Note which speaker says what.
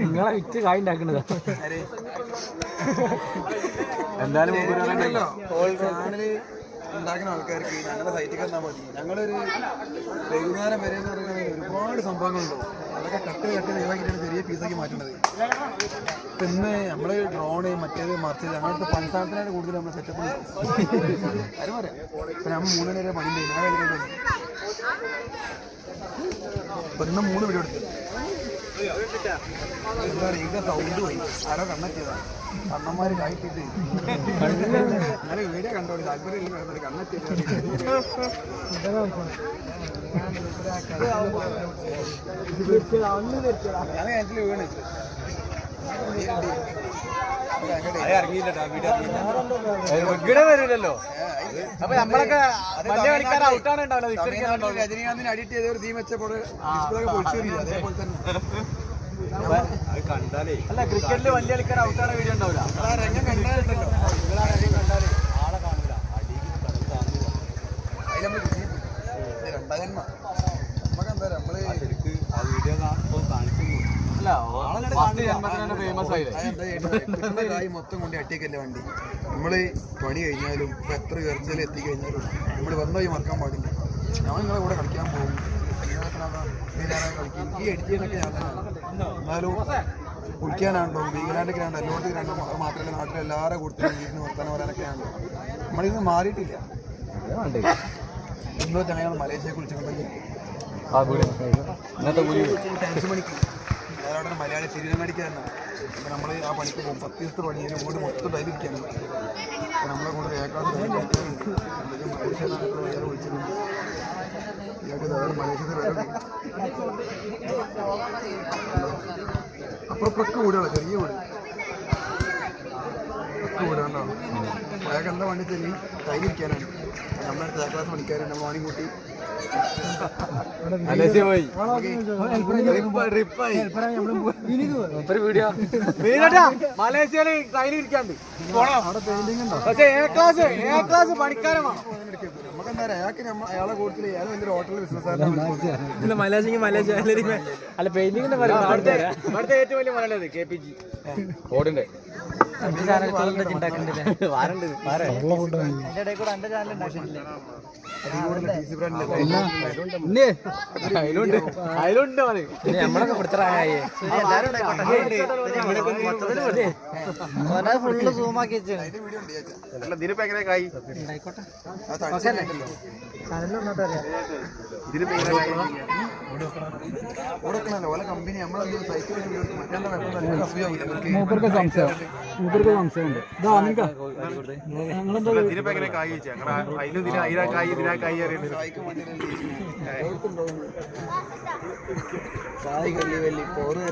Speaker 1: നിങ്ങളെ വിറ്റ് കായ് ഉണ്ടാക്കണതാ. എന്തായാലും
Speaker 2: ഉണ്ടാക്കുന്ന ആൾക്കാർക്ക് ഞങ്ങളുടെ സൈറ്റിൽ വന്നാൽ മതി. ഞങ്ങളൊരു വൈകുന്നേരം വരെ എന്ന് ഒരുപാട് സംഭവങ്ങളുണ്ടോ. അതൊക്കെ കട്ട് കട്ട് ഒഴിവാക്കിയിട്ടാണ് ചെറിയ പീസാക്കി മാറ്റുന്നത് പിന്നെ നമ്മൾ ഡ്രോണ് മറ്റേത് മറിച്ചത് അങ്ങനത്തെ പഞ്ചസാരത്തിനാണ് കൂടുതൽ നമ്മൾ സെറ്റപ്പ് ആരും പറയാം. ഇപ്പം നമ്മൾ മൂന്ന് നേരം പണി ഞാൻ ഇന്ന് മൂന്ന് വീഡിയോ എടുത്തു. സൗണ്ട് പോയി ആരോ കണ്ണെത്തിയതാണ് കണ്ണന്മാര് കായിട്ടിട്ട് ഞാൻ വീഡിയോ കണ്ടോളി താല്പര്യം ഞാൻ കിണറ്റിൽ വീണ്
Speaker 1: ഇവിടെ വരില്ലല്ലോ അപ്പൊ നമ്മളൊക്കെ വലിയ കളിക്കാർ ഔട്ടാണ് ഉണ്ടാവില്ല
Speaker 2: രജനീകാന്തിന് അഡിറ്റ് ചെയ്ത ഒരു തീം വെച്ചപ്പോൾ അതേപോലെ തന്നെ.
Speaker 1: അല്ല ക്രിക്കറ്റിൽ വലിയ കളിക്കാർ ഔട്ടാണ് വീഡിയോ ഉണ്ടാവില്ല
Speaker 2: ആ രംഗം കണ്ടാലുണ്ടല്ലോ. നിങ്ങൾ ആ രംഗം കണ്ടാൽ.
Speaker 1: ആളെ കാണൂല.
Speaker 2: അതിൽ നമ്മൾ രണ്ടാം ജന്മ. നമുക്ക് എന്താ നമ്മൾ
Speaker 1: അല്ല ഫസ്റ്റ് ജന്മത്തിന് തന്നെ
Speaker 2: കായ് മൊത്തം കൊണ്ട് അട്ടിയൊക്കെ വണ്ടി? നമ്മൾ പണി കഴിഞ്ഞാലും ഇപ്പൊ എത്ര ഉയർച്ചയിൽ എത്തിക്കഴിഞ്ഞാലും നമ്മൾ വന്നായി മറക്കാൻ പാടില്ല. ഞാൻ നിങ്ങളെ കൂടെ കളിക്കാൻ പോകും. ഈ അടിച്ചതിനൊക്കെ ഞാൻ തന്നെയാണ്. എന്നാലും കുടിക്കാനാണ്ടോ വീഗലാൻഡൊക്കെ ആണ്ടോ എല്ലായിടത്തും രണ്ടോ മാത്രമല്ല നാട്ടിൽ എല്ലാവരും കൊടുത്തിട്ട് വീട്ടിൽ വർത്താനം പറയാനൊക്കെ ആണ്ടോ നമ്മളിന്ന് മാറിയിട്ടില്ല. ഇന്നോ ചങ്ങായി മലേഷ്യയെ കുളിച്ചിട്ടുണ്ടെങ്കിൽ
Speaker 1: ഇന്നത്തെ കൂലി
Speaker 2: അഞ്ച് മണിക്ക്. അവിടെ മലയാളി തിരുവനങ്ങാടിക്കാരനാണ് അപ്പം നമ്മൾ ആ പണിക്ക് പോകും. പത്ത് ദിവസത്തെ പണി. ഒരു വീട് മൊത്തം ടൈലിരിക്കാണ് അപ്പം നമ്മളെ കൂടെ ഏക്കാട് വേറെ വിളിച്ചിട്ടുണ്ട് ഇയാൾക്ക് വേറെ വീടുകളാണ് ചെറിയ വീട്. ഒക്കെ വീടാണ്ടോ അയാൾക്ക് എന്താ വണ്ടി തന്നെ ടൈലിരിക്കാനാണ് നമ്മുടെ ക്ലാസ് പണിക്കാരുണ്ട് കൂട്ടി
Speaker 1: മലേഷ്യയിൽ ട്രെയിനിൽ ഇരിക്കാണ്ട് പക്ഷേ എ ക്ലാസ് എ ക്ലാസ് പണിക്കാരമാണ് മലേഷ്യ മലേഷ്യ അല്ല പെയിന്റിങ്ങിന്റെ അവിടുത്തെ ഏറ്റവും വലിയ മലയാളി കെ പി ജി ഓടിന്റെ വാരണ്ട് അതിലുണ്ട് അതിലുണ്ട്. നമ്മളൊക്കെ കൊടുത്തറായേ ഫുള്ള് സൂമാക്കി വെച്ചു.
Speaker 2: ഇതിനിപ്പോ എങ്ങനെ കായി കൊടുക്കണല്ലോ ഓല കമ്പനി നമ്മളെന്തോ സൈക്കിൾ
Speaker 1: മൂപ്പർക്ക് സംശയം. മൂപ്പർക്ക് സംശയമുണ്ട്. ഇതാ നിങ്ങൾ
Speaker 3: ഇതിനിപ്പോ എങ്ങനെ കായ് വെച്ചാ. അതിലും ഇതിനാ അതിനാ കായ് ഇതിനാ കായ് അറിയുന്നത്
Speaker 2: കായ് കല്ലി പോറ്